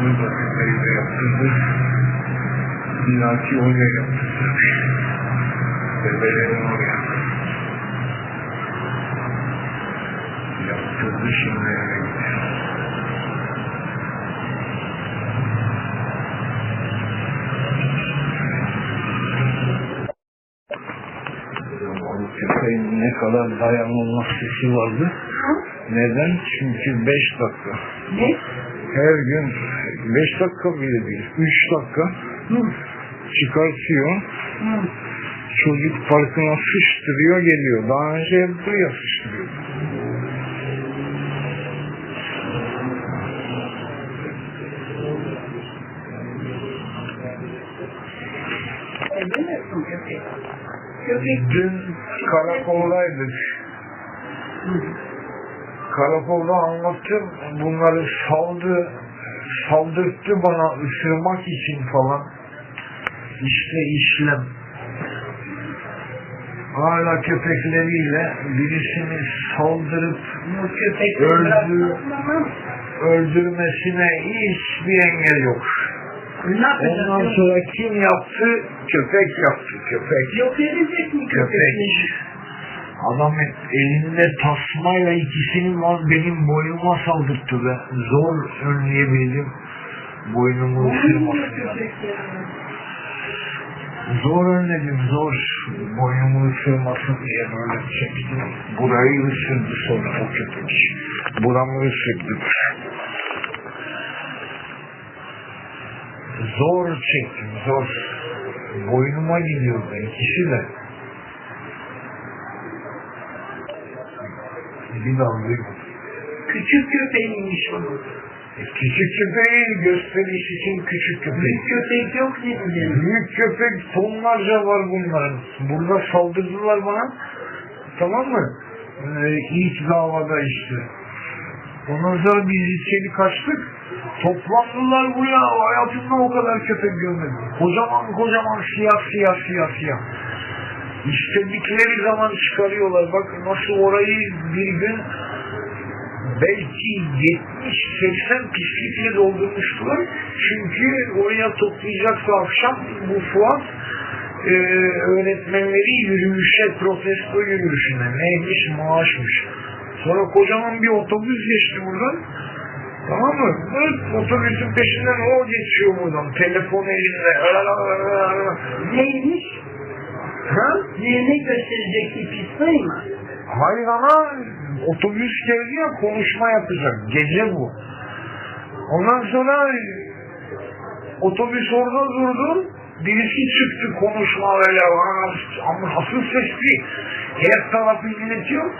Bunu da teyze yaptırdı. İnaki oraya yaptırdı. Bebelerin oraya. Yaptırdı şimdi eve gidiyor. Köpeğin ne kadar dayanılmaz sesi vardı. Neden? Çünkü 5 dakika. Ne? Her gün 5 dakika bile değil. 3 dakika Hı. çıkartıyor. Hı. Çocuk parkına sıçtırıyor geliyor. Daha önce hep buraya sıçtırıyor. Dün karakoldaydık. Karakolda anlattım. Bunları saldı, saldırttı bana ısırmak için falan. İşte işlem. Hala köpekleriyle birisini saldırıp köpek Öldü. öldürmesine hiçbir engel yok. Ondan sonra kim yaptı? Köpek yaptı, köpek. Yok edecek mi Köpek. köpekleri? Adam elinde tasmayla ikisini var benim boynuma saldırttı be. Zor önleyebildim boynumu Olmuyor ısırmasını. köpekleri. Zor önledim zor. Boynumu ısırmasın diye böyle çektim. Burayı ısırdı sonra o köpek. Buramı ısırdı. Zor çektim zor. Boynuma gidiyordu ikisi de. Duymadım. Küçük köpeğiymiş o. E, Küçük köpeği gösteriş için küçük köpek. Büyük köpek yok dedi. Büyük köpek tonlarca var bunların. Burada saldırdılar bana. Tamam mı? Ee, ilk davada işte. Ondan sonra biz içeri kaçtık. Toplandılar buraya. Hayatımda o kadar köpek görmedim. Kocaman kocaman siyah siyah siyah siyah. İstedikleri zaman çıkarıyorlar. Bak nasıl orayı bir gün belki 70-80 pislikle doldurmuştular. Çünkü oraya toplayacaksa akşam bu Fuat e, öğretmenleri yürüyüşe, protesto yürüyüşüne neymiş maaşmış. Sonra kocaman bir otobüs geçti buradan. Tamam mı? Bu otobüsün peşinden o geçiyor buradan. Telefon elinde. Neymiş? Ha? Neyine gösterecek pistayı mı? Hayır ama otobüs geldi ya konuşma yapacak. Gece bu. Ondan sonra otobüs orada durdu. Birisi çıktı konuşma böyle "Aa, ama nasıl sesli. Her tarafı inletiyor.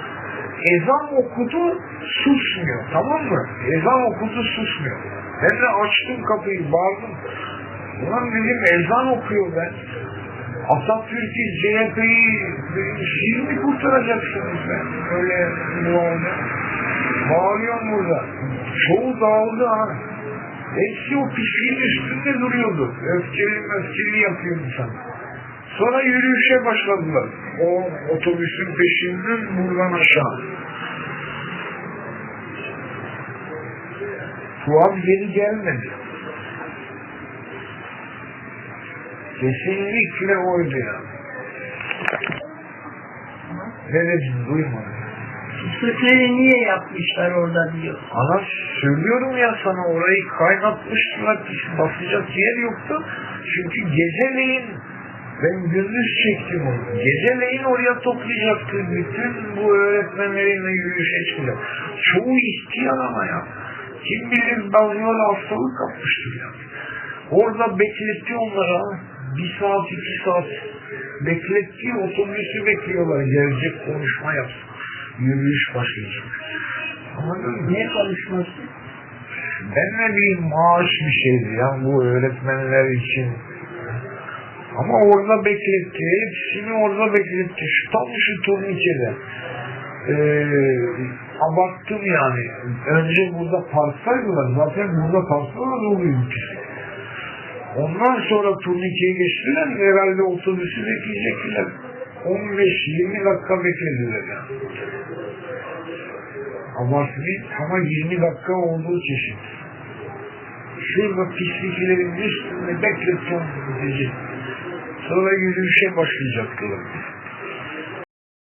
Ezan okudu susmuyor tamam mı? Ezan okudu susmuyor. Ben de açtım kapıyı bağırdım. Ulan dedim ezan okuyor ben. Atatürk'ü, CHP'yi siz mi kurtaracaksınız ben? Öyle bu halde. Bağırıyorum burada. Çoğu dağıldı ha. Hepsi o pisliğin üstünde duruyordu. Öfkeli öfkeli yapıyor insan. Sonra yürüyüşe başladılar. O otobüsün peşinden buradan aşağı. Fuat geri gelmedi. Kesinlikle oydu ya. Evet duymadım. Pislikleri niye yapmışlar orada diyor. Ana söylüyorum ya sana orayı kaynatmışlar basacak yer yoktu. Çünkü geceleyin ben gündüz çektim onu. Geceleyin oraya toplayacaktı. Bütün bu öğretmenlerinle yürüyüşe çıkacak. Çoğu ihtiyar ama ya. Kim bilir dalgalı hastalık kapmıştır ya. Orada bekletti onlara. Bir saat iki saat bekletti. Otobüsü bekliyorlar. Gelecek konuşma yapsın. Yürüyüş başlayacak. Anladın mı? Ne konuşması? Ben ne bileyim maaş bir şeydi ya bu öğretmenler için. Ama orada bekletti. Hepsini orada bekletti. Şu tam şu turnikede. Ee, abarttım yani. Önce burada parktaydılar. Zaten burada parktalar doluydu pis. Ondan sonra turnikeye geçtiler. Herhalde otobüsü bekleyecekler. 15-20 dakika beklediler. Abartmayın ama 20 dakika olduğu çeşit. şurada pisliklerin üstünde bekleteceğim dedi. Sonra yürüyüşe başlayacaktılar.